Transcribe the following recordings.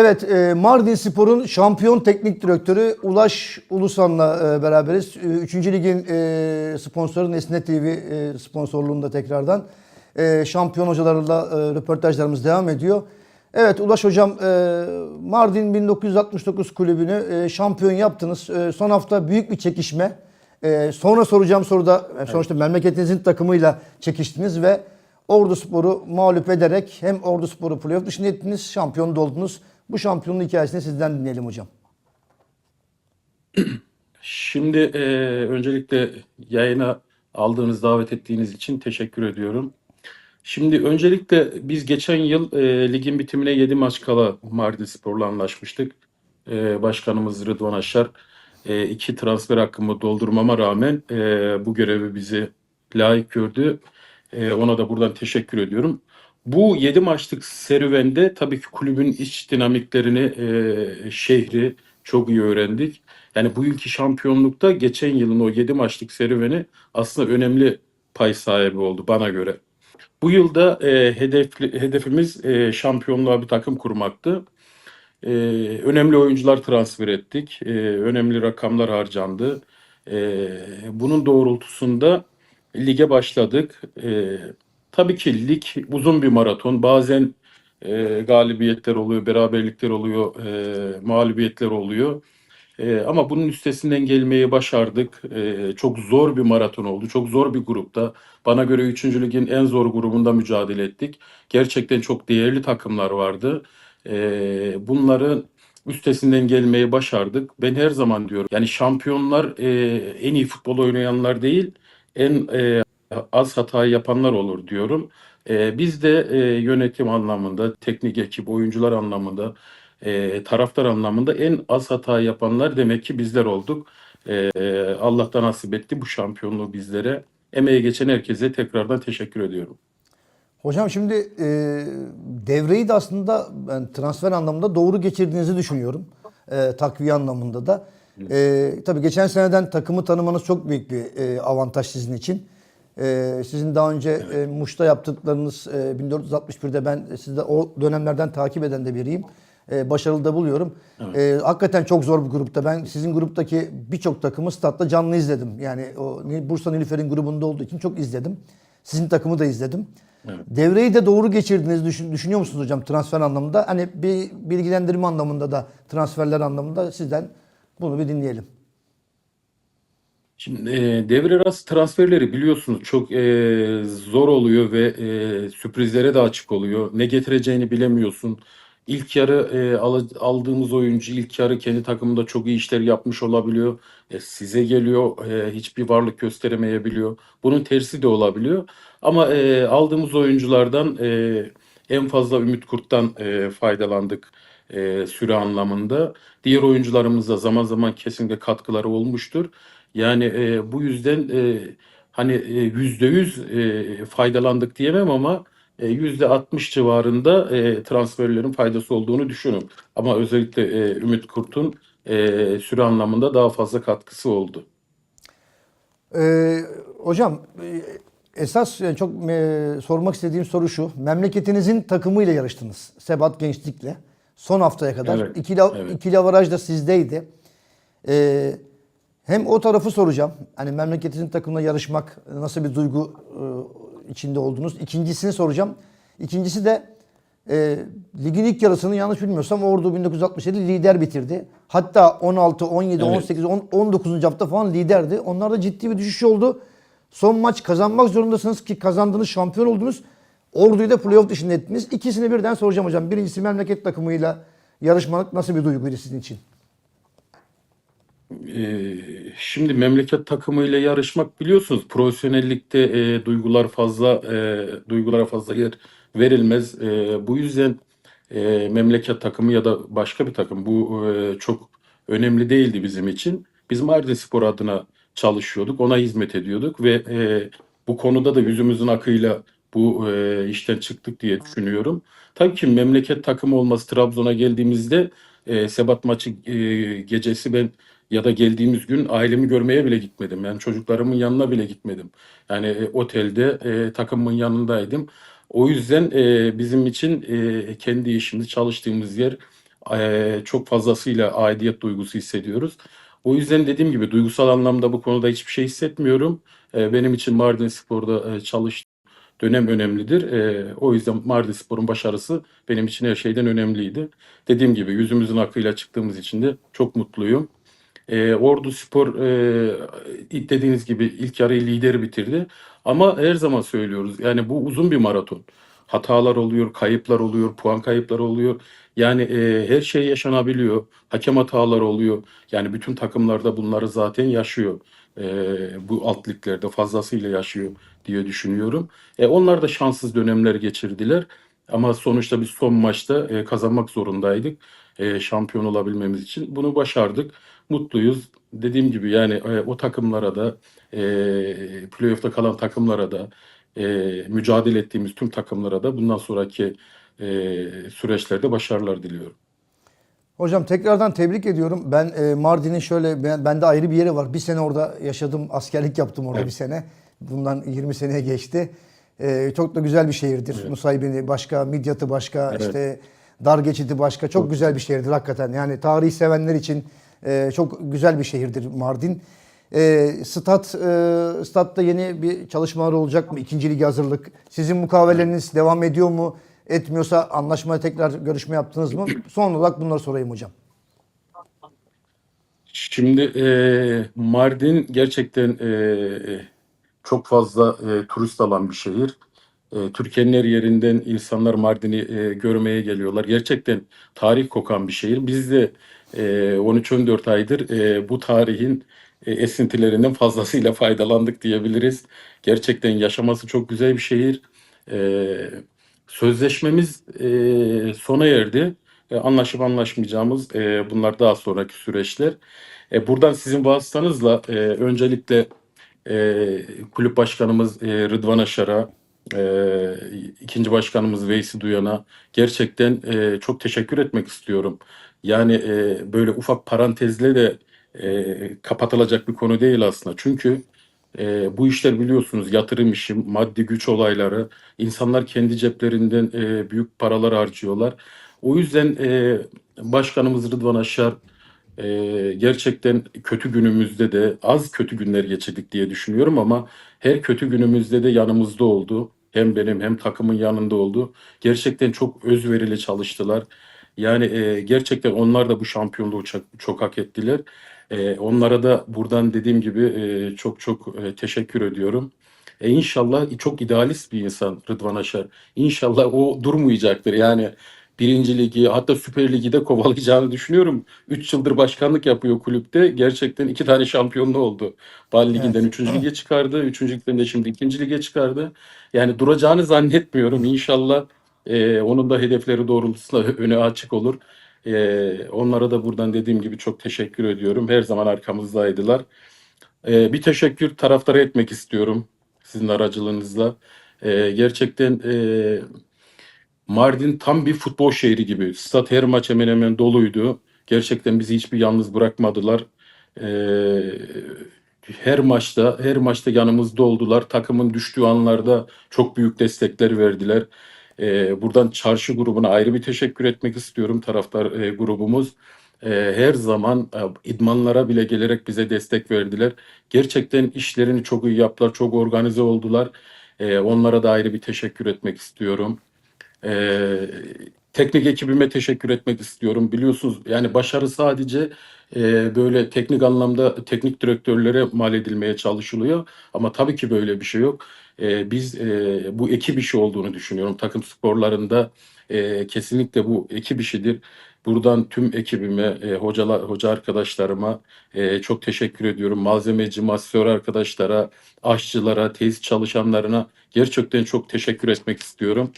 Evet, e, Mardin Spor'un şampiyon teknik direktörü Ulaş Ulusan'la e, beraberiz. E, Üçüncü ligin e, sponsoru Nesne TV e, sponsorluğunda tekrardan. E, şampiyon hocalarla e, röportajlarımız devam ediyor. Evet Ulaş Hocam, e, Mardin 1969 kulübünü e, şampiyon yaptınız. E, son hafta büyük bir çekişme. E, sonra soracağım soruda e, sonuçta memleketinizin takımıyla çekiştiniz ve Ordu Spor'u mağlup ederek hem Ordu Spor'u playoff dışında ettiniz, şampiyon da oldunuz. Bu şampiyonluğun hikayesini sizden dinleyelim hocam. Şimdi e, öncelikle yayına aldığınız, davet ettiğiniz için teşekkür ediyorum. Şimdi öncelikle biz geçen yıl e, ligin bitimine 7 maç kala Mardin Spor'la anlaşmıştık. E, başkanımız Rıdvan Aşar e, iki transfer hakkımı doldurmama rağmen e, bu görevi bizi layık gördü. E, ona da buradan teşekkür ediyorum. Bu 7 maçlık serüvende tabii ki kulübün iç dinamiklerini, e, şehri çok iyi öğrendik. Yani bu yılki şampiyonlukta geçen yılın o 7 maçlık serüveni aslında önemli pay sahibi oldu bana göre. Bu yılda e, hedefli, hedefimiz e, şampiyonluğa bir takım kurmaktı. E, önemli oyuncular transfer ettik. E, önemli rakamlar harcandı. E, bunun doğrultusunda lige başladık. E, tabii ki lig uzun bir maraton. Bazen e, galibiyetler oluyor, beraberlikler oluyor, e, mağlubiyetler oluyor. E, ama bunun üstesinden gelmeyi başardık. E, çok zor bir maraton oldu. Çok zor bir grupta. Bana göre 3. ligin en zor grubunda mücadele ettik. Gerçekten çok değerli takımlar vardı. E, bunların üstesinden gelmeyi başardık. Ben her zaman diyorum yani şampiyonlar e, en iyi futbol oynayanlar değil, en e, az hata yapanlar olur diyorum. E, biz de e, yönetim anlamında, teknik ekip, oyuncular anlamında, e, taraftar anlamında en az hata yapanlar demek ki bizler olduk. E, Allah'tan nasip etti bu şampiyonluğu bizlere. Emeğe geçen herkese tekrardan teşekkür ediyorum. Hocam şimdi e, devreyi de aslında ben transfer anlamında doğru geçirdiğinizi düşünüyorum. E, takviye anlamında da. E, tabii geçen seneden takımı tanımanız çok büyük bir e, avantaj sizin için. E, sizin daha önce e, Muş'ta yaptıklarınız e, 1461'de ben sizi de o dönemlerden takip eden de biriyim. E, başarılı da buluyorum. E, hakikaten çok zor bir grupta. Ben sizin gruptaki birçok takımı statta canlı izledim. Yani o Bursa Nilüfer'in grubunda olduğu için çok izledim. Sizin takımı da izledim. Devreyi de doğru geçirdiğinizi düşün, düşünüyor musunuz hocam transfer anlamında? Hani bir bilgilendirme anlamında da transferler anlamında sizden bunu bir dinleyelim. Şimdi e, devre arası transferleri biliyorsunuz çok e, zor oluyor ve e, sürprizlere de açık oluyor. Ne getireceğini bilemiyorsun. İlk yarı e, al- aldığımız oyuncu ilk yarı kendi takımında çok iyi işler yapmış olabiliyor. E, size geliyor, e, hiçbir varlık gösteremeyebiliyor. Bunun tersi de olabiliyor. Ama e, aldığımız oyunculardan e, en fazla Ümit Kurt'tan e, faydalandık e, süre anlamında. Diğer oyuncularımıza zaman zaman kesinlikle katkıları olmuştur. Yani e, bu yüzden e, hani e, yüzde yüz e, faydalandık diyemem ama e, yüzde 60 civarında e, transferlerin faydası olduğunu düşünüyorum. Ama özellikle e, Ümit Kurt'un e, süre anlamında daha fazla katkısı oldu. Ee, hocam esas yani çok e, sormak istediğim soru şu. Memleketinizin takımıyla yarıştınız. Sebat Gençlik'le. Son haftaya kadar. Evet, İkili, evet. ikili avaraj da sizdeydi. Ee, hem o tarafı soracağım. Hani memleketinizin takımla yarışmak nasıl bir duygu e, içinde oldunuz? İkincisini soracağım. İkincisi de e, ligin ilk yarısını yanlış bilmiyorsam Ordu 1967 lider bitirdi. Hatta 16, 17, Evet. 18, 10, 19. hafta falan liderdi. Onlarda ciddi bir düşüş oldu. Son maç kazanmak zorundasınız ki kazandınız, şampiyon oldunuz. Ordu'yu da playoff dışında ettiniz. İkisini birden soracağım hocam. Birincisi memleket takımıyla yarışmak nasıl bir duyguydu sizin için? Ee, Şimdi memleket takımıyla yarışmak biliyorsunuz profesyonellikte e, duygular fazla e, duygulara fazla yer verilmez. E, bu yüzden e, memleket takımı ya da başka bir takım bu e, çok önemli değildi bizim için. Biz Mardin Spor adına çalışıyorduk, ona hizmet ediyorduk ve e, bu konuda da yüzümüzün akıyla bu e, işten çıktık diye düşünüyorum. Tabii ki memleket takımı olması Trabzon'a geldiğimizde e, Sebat maçı e, gecesi ben ya da geldiğimiz gün ailemi görmeye bile gitmedim. Yani çocuklarımın yanına bile gitmedim. Yani e, otelde e, takımın yanındaydım. O yüzden e, bizim için e, kendi işimiz, çalıştığımız yer e, çok fazlasıyla aidiyet duygusu hissediyoruz. O yüzden dediğim gibi duygusal anlamda bu konuda hiçbir şey hissetmiyorum. E, benim için Mardin Spor'da e, çalış dönem önemlidir. Ee, o yüzden Mardinspor'un başarısı benim için her şeyden önemliydi. Dediğim gibi yüzümüzün akıyla çıktığımız için de çok mutluyum. Ee, Ordu Spor e, dediğiniz gibi ilk yarıyı lider bitirdi. Ama her zaman söylüyoruz yani bu uzun bir maraton. Hatalar oluyor, kayıplar oluyor, puan kayıpları oluyor. Yani e, her şey yaşanabiliyor. Hakem hataları oluyor. Yani bütün takımlarda bunları zaten yaşıyor. E, bu alt liglerde fazlasıyla yaşıyor diye düşünüyorum. E, onlar da şanssız dönemler geçirdiler. Ama sonuçta biz son maçta e, kazanmak zorundaydık. E, şampiyon olabilmemiz için. Bunu başardık. Mutluyuz. Dediğim gibi yani e, o takımlara da e, playoff'ta kalan takımlara da e, mücadele ettiğimiz tüm takımlara da bundan sonraki e, süreçlerde başarılar diliyorum. Hocam tekrardan tebrik ediyorum. Ben e, Mardin'in şöyle ben, bende ayrı bir yeri var. Bir sene orada yaşadım. Askerlik yaptım orada Evet. bir sene. Bundan 20 seneye geçti. E, çok da güzel bir şehirdir. Nusaybin'i başka, Midyat'ı başka, Evet. işte Dar Geçit'i başka. Çok güzel bir şehirdir hakikaten. Yani tarihi sevenler için e, çok güzel bir şehirdir Mardin. E, stat, e, statta yeni bir çalışmalar olacak mı? İkinci lige hazırlık. Sizin mukaveleriniz devam ediyor mu? Etmiyorsa anlaşmaya tekrar görüşme yaptınız mı? Son olarak bunları sorayım hocam. Şimdi e, Mardin gerçekten e, çok fazla e, turist alan bir şehir. E, Türkiye'nin her yerinden insanlar Mardin'i e, görmeye geliyorlar. Gerçekten tarih kokan bir şehir. Biz de e, 13-14 aydır e, bu tarihin e, esintilerinden fazlasıyla faydalandık diyebiliriz. Gerçekten yaşaması çok güzel bir şehir. E, sözleşmemiz e, sona erdi. E, anlaşıp anlaşmayacağımız e, bunlar daha sonraki süreçler. E, buradan sizin vasıtanızla e, öncelikle e, kulüp başkanımız e, Rıdvan Aşar'a, e, ikinci başkanımız Veysi Duyan'a gerçekten e, çok teşekkür etmek istiyorum. Yani e, böyle ufak parantezle de e, kapatılacak bir konu değil aslında. Çünkü e, bu işler biliyorsunuz yatırım işi, maddi güç olayları, insanlar kendi ceplerinden e, büyük paralar harcıyorlar. O yüzden e, başkanımız Rıdvan Aşar ee, gerçekten kötü günümüzde de az kötü günler geçirdik diye düşünüyorum ama her kötü günümüzde de yanımızda oldu. Hem benim hem takımın yanında oldu. Gerçekten çok özverili çalıştılar. Yani e, gerçekten onlar da bu şampiyonluğu çok, çok hak ettiler. E, onlara da buradan dediğim gibi e, çok çok e, teşekkür ediyorum. E, inşallah çok idealist bir insan Rıdvan Aşar. İnşallah o durmayacaktır. Yani Birinci ligi hatta Süper Ligi de kovalayacağını düşünüyorum. 3 yıldır başkanlık yapıyor kulüpte. Gerçekten iki tane şampiyonluğu oldu. Bal Ligi'nden Evet. 3. lige çıkardı. 3. ligden de şimdi 2. lige çıkardı. Yani duracağını zannetmiyorum. İnşallah e, onun da hedefleri doğrultusunda öne açık olur. E, onlara da buradan dediğim gibi çok teşekkür ediyorum. Her zaman arkamızdaydılar. E, bir teşekkür taraftarı etmek istiyorum sizin aracılığınızla. E, gerçekten e, Mardin tam bir futbol şehri gibi. Stat her maç hemen hemen doluydu. Gerçekten bizi hiçbir yalnız bırakmadılar. Ee, her maçta, her maçta yanımızda oldular. Takımın düştüğü anlarda çok büyük destekler verdiler. Ee, buradan çarşı grubuna ayrı bir teşekkür etmek istiyorum. Taraftar e, grubumuz e, her zaman e, idmanlara bile gelerek bize destek verdiler. Gerçekten işlerini çok iyi yaptılar, çok organize oldular. E, onlara da ayrı bir teşekkür etmek istiyorum. Ee, teknik ekibime teşekkür etmek istiyorum. Biliyorsunuz yani başarı sadece e, böyle teknik anlamda teknik direktörlere mal edilmeye çalışılıyor. Ama tabii ki böyle bir şey yok. E, biz e, bu ekip işi olduğunu düşünüyorum. Takım sporlarında e, kesinlikle bu ekip işidir. Buradan tüm ekibime, e, hocalar, hoca arkadaşlarıma e, çok teşekkür ediyorum. Malzemeci, masör arkadaşlara, aşçılara, tesis çalışanlarına gerçekten çok teşekkür etmek istiyorum.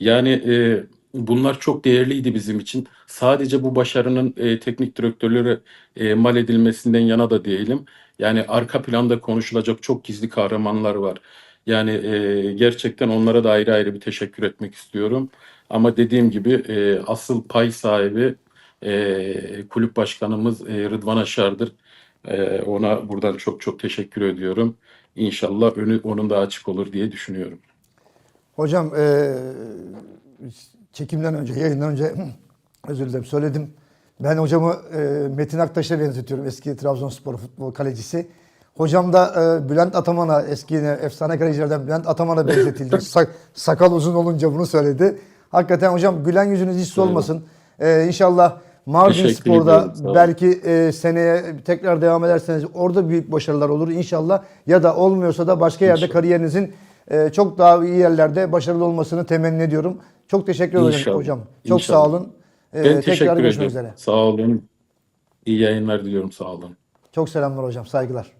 Yani e, bunlar çok değerliydi bizim için. Sadece bu başarının e, teknik direktörlere e, mal edilmesinden yana da değilim. Yani arka planda konuşulacak çok gizli kahramanlar var. Yani e, gerçekten onlara da ayrı ayrı bir teşekkür etmek istiyorum. Ama dediğim gibi e, asıl pay sahibi e, kulüp başkanımız e, Rıdvan Aşar'dır. E, ona buradan çok çok teşekkür ediyorum. İnşallah önü onun da açık olur diye düşünüyorum. Hocam e, çekimden önce, yayından önce Özür dilerim söyledim. Ben hocamı e, Metin Aktaş'a benzetiyorum. Eski Trabzonspor futbol kalecisi. Hocam da e, Bülent Ataman'a eski yine efsane kalecilerden Bülent Ataman'a benzetildi. Sak- sakal uzun olunca bunu söyledi. Hakikaten hocam gülen yüzünüz hiç solmasın. E, inşallah Mardin Spor'da belki e, seneye tekrar devam ederseniz orada büyük başarılar olur inşallah. Ya da olmuyorsa da başka yerde İnşallah. kariyerinizin e, çok daha iyi yerlerde başarılı olmasını temenni ediyorum. Çok teşekkür ederim hocam. Çok İnşallah. sağ olun. E, Ben tekrar görüşmek ederim. üzere. Sağ olun. İyi yayınlar diliyorum. Sağ olun. Çok selamlar hocam. Saygılar.